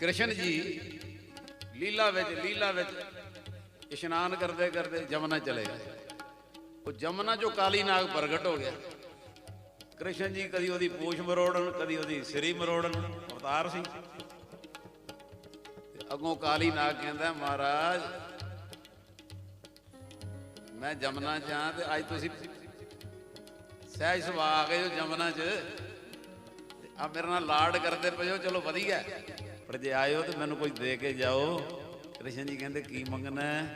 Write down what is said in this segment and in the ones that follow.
ਕ੍ਰਿਸ਼ਨ ਜੀ, ਲੀਲਾ ਵਿੱਚ ਲੀਲਾ ਵਿੱਚ ਇਸ਼ਨਾਨ ਕਰਦੇ ਕਰਦੇ ਜਮਨਾ ਚਲੇ ਗਏ। ਉਹ ਜਮਨਾ ਚੋਂ ਕਾਲੀ ਨਾਗ ਪ੍ਰਗਟ ਹੋ ਗਿਆ। ਕ੍ਰਿਸ਼ਨ ਜੀ ਕਦੀ ਉਹਦੀ ਪੂਛ ਮਰੋੜਨ, ਕਦੀ ਉਹਦੀ ਸਿਰੀ ਮਰੋੜਨ, ਅਵਤਾਰ ਸੀ ਅੱਗੋਂ ਕਾਲੀ ਨਾਗ ਕਹਿੰਦਾ, ਮਹਾਰਾਜ, ਮੈਂ ਜਮਨਾ ਚ ਹਾਂ ਤੇ ਅੱਜ ਤੁਸੀਂ ਸਹਿਜ ਸੁਭਾ ਆ ਗਏ ਹੋ ਜਮਨਾ ਚ। ਆ ਮੇਰੇ ਨਾਲ ਲਾਡ ਕਰਦੇ ਪਏ ਹੋ, ਚਲੋ ਵਧੀਆ। ਪਰ ਜੇ ਆਇਓ ਤੇ ਮੈਨੂੰ ਕੁਝ ਦੇ ਕੇ ਜਾਓ। ਕ੍ਰਿਸ਼ਨ ਜੀ ਕਹਿੰਦੇ, ਕੀ ਮੰਗਣਾ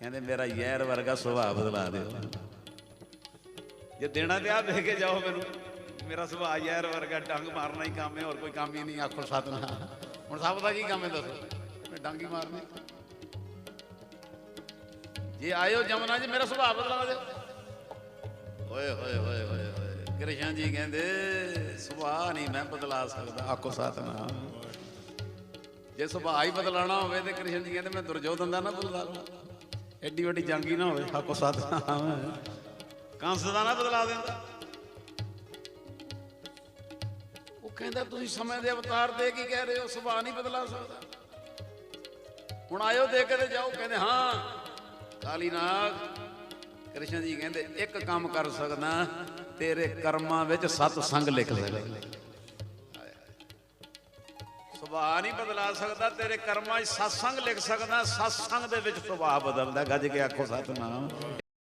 ਕਹਿੰਦੇ, ਮੇਰਾ ਯਾਰ ਵਰਗਾ ਸੁਭਾਅ ਬਦਲਾ ਦਿਓ। ਜੇ ਦੇਣਾ ਤੇ ਆ ਦੇ ਕੇ ਜਾਓ ਮੈਨੂੰ। ਮੇਰਾ ਸੁਭਾਅ ਯਾਰ ਵਰਗਾ, ਡੰਗ ਮਾਰਨਾ ਹੀ ਕੰਮ ਹੈ, ਹੋਰ ਕੋਈ ਕੰਮ ਹੀ ਨਹੀਂ, ਆਖੋ ਸਤਨਾਮ। ਹੁਣ ਸਭ ਦਾ ਕੀ ਕੰਮ ਹੈ ਦੱਸੋ? ਮੈਂ ਡੰਗ ਹੀ ਮਾਰਨੀ। ਜੇ ਆਇਓ ਜਮਨਾ ਜੀ, ਮੇਰਾ ਸੁਭਾਅ ਬਦਲਾ ਦਿਓ। ਓਏ, ਹੋਏ ਹੋਏ ਹੋਏ ਹੋਏ। ਕ੍ਰਿਸ਼ਨ ਜੀ ਕਹਿੰਦੇ, ਸੁਭਾਅ ਨਹੀਂ ਮੈਂ ਬਦਲਾ ਸਕਦਾ, ਆਖੋ ਸਤਨਾਮ। ਜੇ ਸੁਭਾਅ ਹੀ ਬਦਲਾਣਾ ਹੋਵੇ ਤੇ ਕ੍ਰਿਸ਼ਨ ਜੀ ਕਹਿੰਦੇ ਮੈਂ ਦੁਰਜੋਧਨ ਦਾ ਨਾ ਬਦਲਾ ਲਾਂ ਐਡੀ ਵੱਡੀ ਜੰਗੀ ਨਾ ਹੋਵੇ ਆਕੋ ਸਤਨਾਮ ਕੰਸ ਦਾ ਨਾ ਬਦਲਾ ਦਿੰਦਾ। ਉਹ ਕਹਿੰਦਾ, ਤੁਸੀਂ ਸਮੇਂ ਦੇ ਅਵਤਾਰ ਦੇ ਕੀ ਕਹਿ ਰਹੇ ਹੋ? ਸੁਭਾਅ ਨਹੀਂ ਬਦਲਾ ਸਕਦਾ। ਹੁਣ ਆਇਓ ਦੇ ਕੇ ਤੇ ਜਾਓ, ਕਹਿੰਦੇ, ਹਾਂ, ਕਾਲੀ ਨਾਗ, ਕ੍ਰਿਸ਼ਨ ਜੀ ਕਹਿੰਦੇ, ਇੱਕ ਕੰਮ ਕਰ ਸਕਦਾ, ਤੇਰੇ ਕਰਮਾਂ ਵਿੱਚ ਸਤ ਸੰਗ ਲਿਖ ਲੈ। ਸੁਭਾਅ ਨਹੀਂ ਬਦਲਾ ਸਕਦਾ, ਤੇਰੇ ਕਰਮਾਂ 'ਚ ਸਤਸੰਗ ਲਿਖ ਸਕਦਾ, ਸਤਸੰਗ ਦੇ ਵਿੱਚ ਸੁਭਾਅ ਬਦਲਦਾ, ਗੱਜ ਕੇ ਆਖੋ ਸਤਨਾਮ।